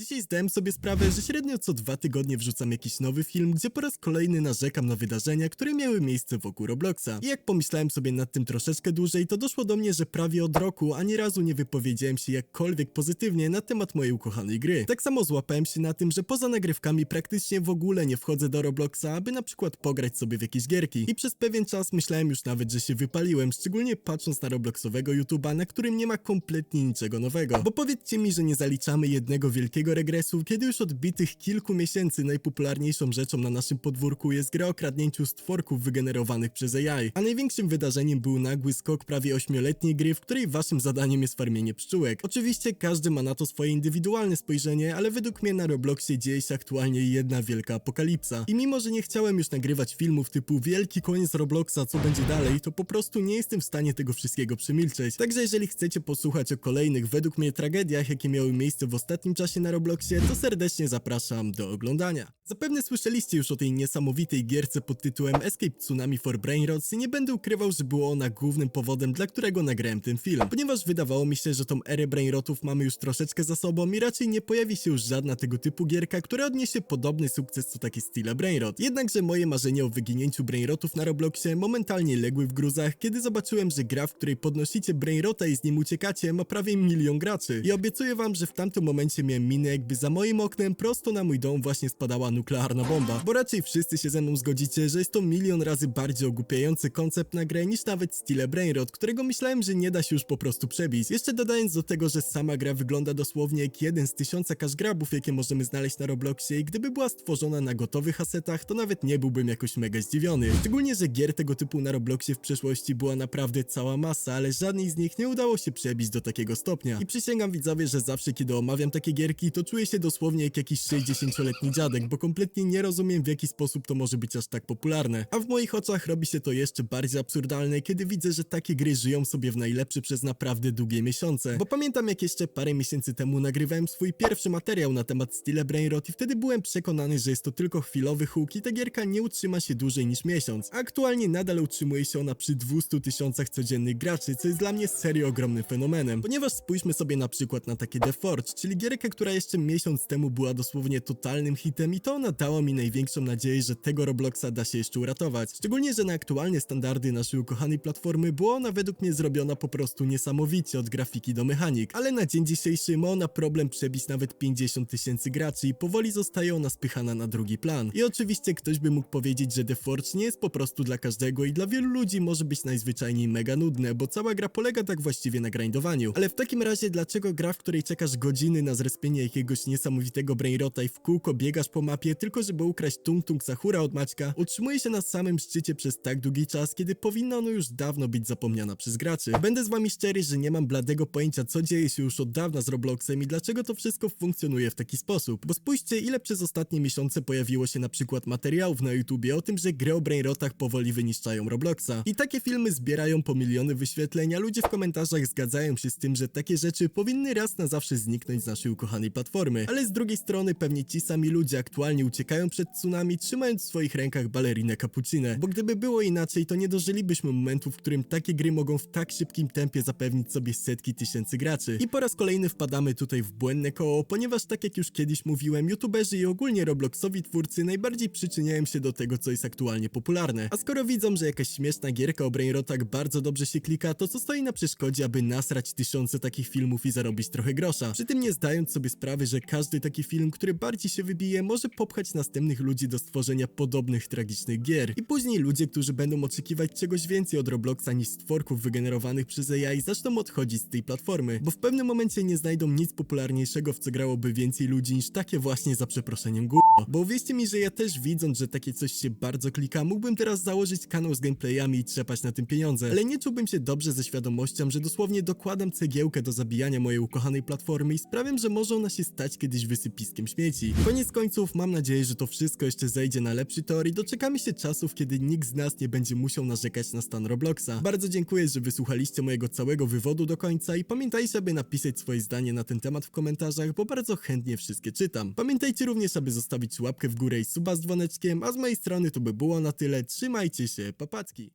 Dzisiaj zdałem sobie sprawę, że średnio co dwa tygodnie wrzucam jakiś nowy film, gdzie po raz kolejny narzekam na wydarzenia, które miały miejsce wokół Robloxa. I jak pomyślałem sobie nad tym troszeczkę dłużej, to doszło do mnie, że prawie od roku ani razu nie wypowiedziałem się jakkolwiek pozytywnie na temat mojej ukochanej gry. Tak samo złapałem się na tym, że poza nagrywkami praktycznie w ogóle nie wchodzę do Robloxa, aby na przykład pograć sobie w jakieś gierki. I przez pewien czas myślałem już nawet, że się wypaliłem, szczególnie patrząc na Robloxowego YouTube'a, na którym nie ma kompletnie niczego nowego. Bo powiedzcie mi, że nie zaliczamy jednego wielkiego regresu, kiedy już od bitych kilku miesięcy najpopularniejszą rzeczą na naszym podwórku jest gra o kradnięciu stworków wygenerowanych przez AI. A największym wydarzeniem był nagły skok prawie ośmioletniej gry, w której waszym zadaniem jest farmienie pszczółek. Oczywiście każdy ma na to swoje indywidualne spojrzenie, ale według mnie na Robloxie dzieje się aktualnie jedna wielka apokalipsa. I mimo, że nie chciałem już nagrywać filmów typu wielki koniec Robloxa, co będzie dalej, to po prostu nie jestem w stanie tego wszystkiego przemilczeć. Także jeżeli chcecie posłuchać o kolejnych według mnie tragediach, jakie miały miejsce w ostatnim czasie na Robloxie, to serdecznie zapraszam do oglądania. Zapewne słyszeliście już o tej niesamowitej gierce pod tytułem Escape Tsunami for Brainrots i nie będę ukrywał, że była ona głównym powodem, dla którego nagrałem ten film. Ponieważ wydawało mi się, że tą erę brainrotów mamy już troszeczkę za sobą i raczej nie pojawi się już żadna tego typu gierka, która odniesie podobny sukces co taki Stile Brainrot. Jednakże moje marzenia o wyginięciu brainrotów na Robloxie momentalnie legły w gruzach, kiedy zobaczyłem, że gra, w której podnosicie brainrota i z nim uciekacie, ma prawie milion graczy. I obiecuję wam, że w tamtym momencie miałem minę, jakby za moim oknem prosto na mój dom właśnie spadała nuklearna bomba. Bo raczej wszyscy się ze mną zgodzicie, że jest to milion razy bardziej ogłupiający koncept na grę niż nawet Stile Brainrot, którego myślałem, że nie da się już po prostu przebić. Jeszcze dodając do tego, że sama gra wygląda dosłownie jak jeden z tysiąca cash grabów, jakie możemy znaleźć na Robloxie i gdyby była stworzona na gotowych asetach, to nawet nie byłbym jakoś mega zdziwiony. Szczególnie, że gier tego typu na Robloxie w przeszłości była naprawdę cała masa, ale żadnej z nich nie udało się przebić do takiego stopnia. I przysięgam widzowie, że zawsze kiedy omawiam takie gierki, to czuję się dosłownie jak jakiś 60-letni dziadek, bo kompletnie nie rozumiem w jaki sposób to może być aż tak popularne. A w moich oczach robi się to jeszcze bardziej absurdalne, kiedy widzę, że takie gry żyją sobie w najlepszy przez naprawdę długie miesiące. Bo pamiętam jak jeszcze parę miesięcy temu nagrywałem swój pierwszy materiał na temat Stile Brainrot i wtedy byłem przekonany, że jest to tylko chwilowy huk i ta gierka nie utrzyma się dłużej niż miesiąc. Aktualnie nadal utrzymuje się ona przy 200 tysiącach codziennych graczy, co jest dla mnie serio ogromnym fenomenem. Ponieważ spójrzmy sobie na przykład na takie The Forge, czyli gierkę, która jeszcze miesiąc temu była dosłownie totalnym hitem i to ona mi największą nadzieję, że tego Robloxa da się jeszcze uratować. Szczególnie, że na aktualne standardy naszej ukochanej platformy była ona według mnie zrobiona po prostu niesamowicie od grafiki do mechanik, ale na dzień dzisiejszy ma ona problem przebić nawet 50 tysięcy graczy i powoli zostaje ona spychana na drugi plan. I oczywiście ktoś by mógł powiedzieć, że The Forge nie jest po prostu dla każdego i dla wielu ludzi może być najzwyczajniej mega nudne, bo cała gra polega tak właściwie na grindowaniu. Ale w takim razie dlaczego gra, w której czekasz godziny na zrespienie jakiegoś niesamowitego brainrota i w kółko biegasz po mapie tylko żeby ukraść Tung Tung Sakura od Maćka, utrzymuje się na samym szczycie przez tak długi czas, kiedy powinna ono już dawno być zapomniana przez graczy. Będę z wami szczery, że nie mam bladego pojęcia co dzieje się już od dawna z Robloxem i dlaczego to wszystko funkcjonuje w taki sposób. Bo spójrzcie ile przez ostatnie miesiące pojawiło się na przykład materiałów na YouTubie o tym, że gry o brainrotach powoli wyniszczają Robloxa. I takie filmy zbierają po miliony wyświetleń, a ludzie w komentarzach zgadzają się z tym, że takie rzeczy powinny raz na zawsze zniknąć z naszej ukochanej platformy. Ale z drugiej strony pewnie ci sami ludzie aktualnie uciekają przed tsunami, trzymając w swoich rękach balerinę cappuccinę. Bo gdyby było inaczej, to nie dożylibyśmy momentu, w którym takie gry mogą w tak szybkim tempie zapewnić sobie setki tysięcy graczy. I po raz kolejny wpadamy tutaj w błędne koło, ponieważ tak jak już kiedyś mówiłem, youtuberzy i ogólnie Robloxowi twórcy najbardziej przyczyniają się do tego, co jest aktualnie popularne. A skoro widzą, że jakaś śmieszna gierka o brainrotach bardzo dobrze się klika, to co stoi na przeszkodzie, aby nasrać tysiące takich filmów i zarobić trochę grosza? Przy tym nie zdając sobie sprawy, że każdy taki film, który bardziej się wybije, może popchać następnych ludzi do stworzenia podobnych tragicznych gier. I później ludzie, którzy będą oczekiwać czegoś więcej od Robloxa niż stworków wygenerowanych przez AI, zaczną odchodzić z tej platformy, bo w pewnym momencie nie znajdą nic popularniejszego, w co grałoby więcej ludzi niż takie właśnie za przeproszeniem gówno. Bo uwierzcie mi, że ja też widząc, że takie coś się bardzo klika, mógłbym teraz założyć kanał z gameplayami i trzepać na tym pieniądze, ale nie czułbym się dobrze ze świadomością, że dosłownie dokładam cegiełkę do zabijania mojej ukochanej platformy i sprawiam, że może ona się stać kiedyś wysypiskiem śmieci. Koniec końców mam nadzieję, że to wszystko jeszcze zejdzie na lepszy tor i doczekamy się czasów, kiedy nikt z nas nie będzie musiał narzekać na stan Robloxa. Bardzo dziękuję, że wysłuchaliście mojego całego wywodu do końca i pamiętajcie, aby napisać swoje zdanie na ten temat w komentarzach, bo bardzo chętnie wszystkie czytam. Pamiętajcie również, aby zostawić łapkę w górę i suba z dzwoneczkiem, a z mojej strony to by było na tyle. Trzymajcie się, papacki!